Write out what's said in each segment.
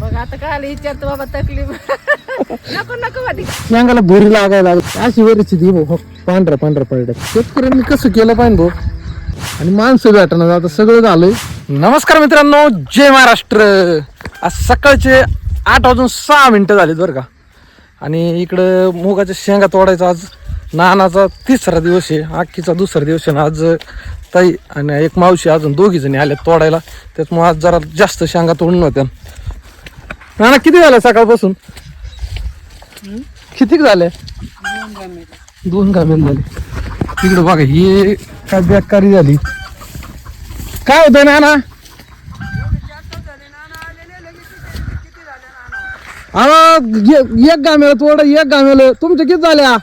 बघ आता काय विचारतो बाबा तकलीफ. नको नको वाटी शेंगाला भुरी लागायला लागली. अशी परिस्थिती भाऊ हो, पांढरा पांढरा पडला. शेतकऱ्यांनी कसं केलं पाहिजे भाऊ? आणि माणसं भेटणार आता सगळं झालंय. नमस्कार मित्रांनो जय महाराष्ट्र. आज सकाळचे आठ वाजून सहा मिनिटं झालीत बरं का. आणि इकडं मुगाच्या शेंगा तोडायचा आज. नानाचा तिसरा दिवस आहे आखीचा दुसरा दिवस आहे आज ताई आणि एक मावशी अजून दोघी जणी आल्या तोडायला. त्याच्यामुळे आज जरा जास्त शेंगा तोडून होत्या. नाना किती झाल्या सकाळपासून? किती झाले? दोन कामेल झाले. तिकडे बघा हे काय बेकारी झाली. काय होतं ना ना एक गामेला तोड एक गामेला. तुमच्या किती झाल्या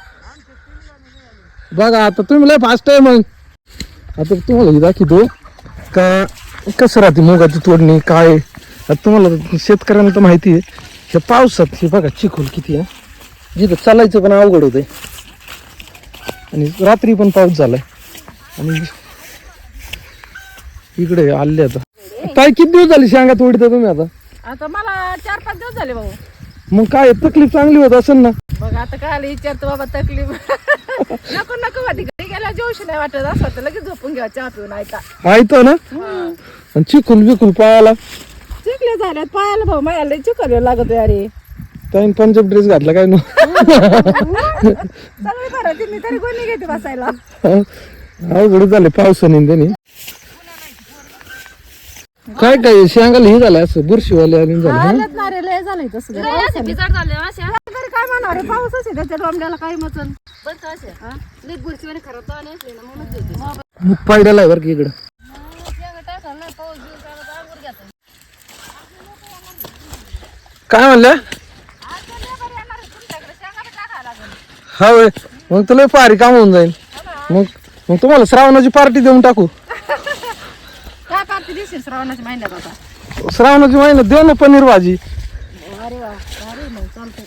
बघा आता तुम्ही लय फास्ट आहे मग. आता तुम्हाला हे दाखवतो. का कसं राहते मुगाची तोडणी काय? आता तुम्हाला शेतकऱ्यांना तर माहिती आहे ह्या पावसात हे बघा चिखल किती आहे. जिथं चालायचं पण अवघड होतंय. आणि रात्री पण पाऊस झालाय. आणि इकडे आले आता. काय किती दिवस झाले शेंगा तोडता तुम्ही आता? आता मला चार पाच दिवस झाले भाऊ. मग काय तकलीफ चांगली होत असेल ना? बघ आता काय विचारतो बाबा तकलीफ. नको नको वाटी घरी गेल्या जेवशी नाही वाटत. असं लगेच झोपून घ्या चहा पिऊन ऐका आहे ना? आणि चिखल बिकुल पायाला झाल्यात? पायाला भाऊ माझ्या लय चिकल लागत अरे. त्याने पंजाब ड्रेस घातला काय ना सगळी बरं मी तरी कोणी घेते बसायला. अवघड झाले पावसाने त्याने. काय काय शेंगाला हे झालं असं बुरशीवाले आणि झालं हं? लय झालंय तसं. जरा पावसाने. बिजाड झाले अशा. तरी काय रे त्याच्या डोंबल्याला काय मचल बरं का अशा? लई बुरशीवाणी खराब तर आले असले ना म्हणून देते. मग पायड्याला आहे बरं की इकडं शेंगा टाकायला नाही पाऊस बिऊस आला तर अंगूर घ्यायचा काय म्हणलं? हा होय. मग तुला फारी काम होऊन जाईल. मग मग तुम्हाला श्रावणाची पार्टी देऊन टाकू. काय पार्टी दिसेल श्रावणाच्या महिन्यात आता? श्रावणाची महिना देऊ ना पनीर भाजी. अरे वा अरे मग चालतंय.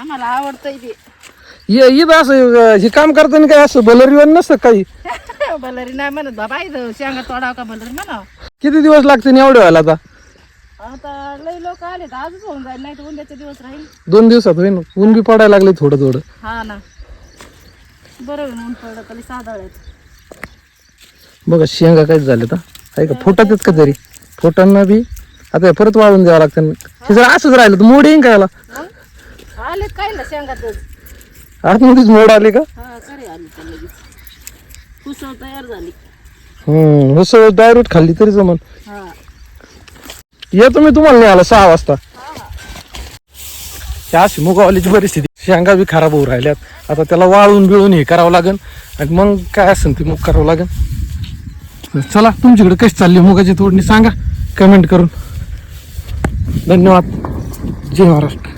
आम्हाला आवडतंय ते ये इथं असं अं, हे काम करताना काय असं बलरीवन नसतं काही? बलरी नाही म्हणत बाबा इथं शेंगा तोडाव का बलरी म्हणा? किती दिवस लागते एवढे व्हायला आता? आता लई लोक आले तर आजच होऊन जाईल नाही तर उद्याचे दिवस राहील. दोन दिवसात होईन. ऊन बी पडायला लागले थोडं थोडं. हा ना. बरं होईल ऊन पडलं तरी साधाळ्यात बघा शेंगा काय झाले तर आहे का? फोटात आहेत का तरी? फोटांना बी. आता हे परत वाळून द्यावं लागतं. हे जर असंच राहिलं तर मोड येईन का याला? आलेत काय ना शेंगातच आतमध्येच मोड आले का? हा खरे आली तर लगेच. कुसळ तयार झाली. हम्म उसळ डायरेक्ट खाल्ली तरी जमन. हा. येतो मी तुम्हाला नाही आला सहा वाजता. त्या अशी मुगावालीची परिस्थिती शेंगा बी खराब होऊ राहिल्यात. आता त्याला वाळून बिळून हे करावं लागेल आणि मग काय असेल ते मग करावं लागेल चला तुमच्याकडे कशी चालली मुगाची तोडणी सांगा. कमेंट करून. धन्यवाद. जय महाराष्ट्र.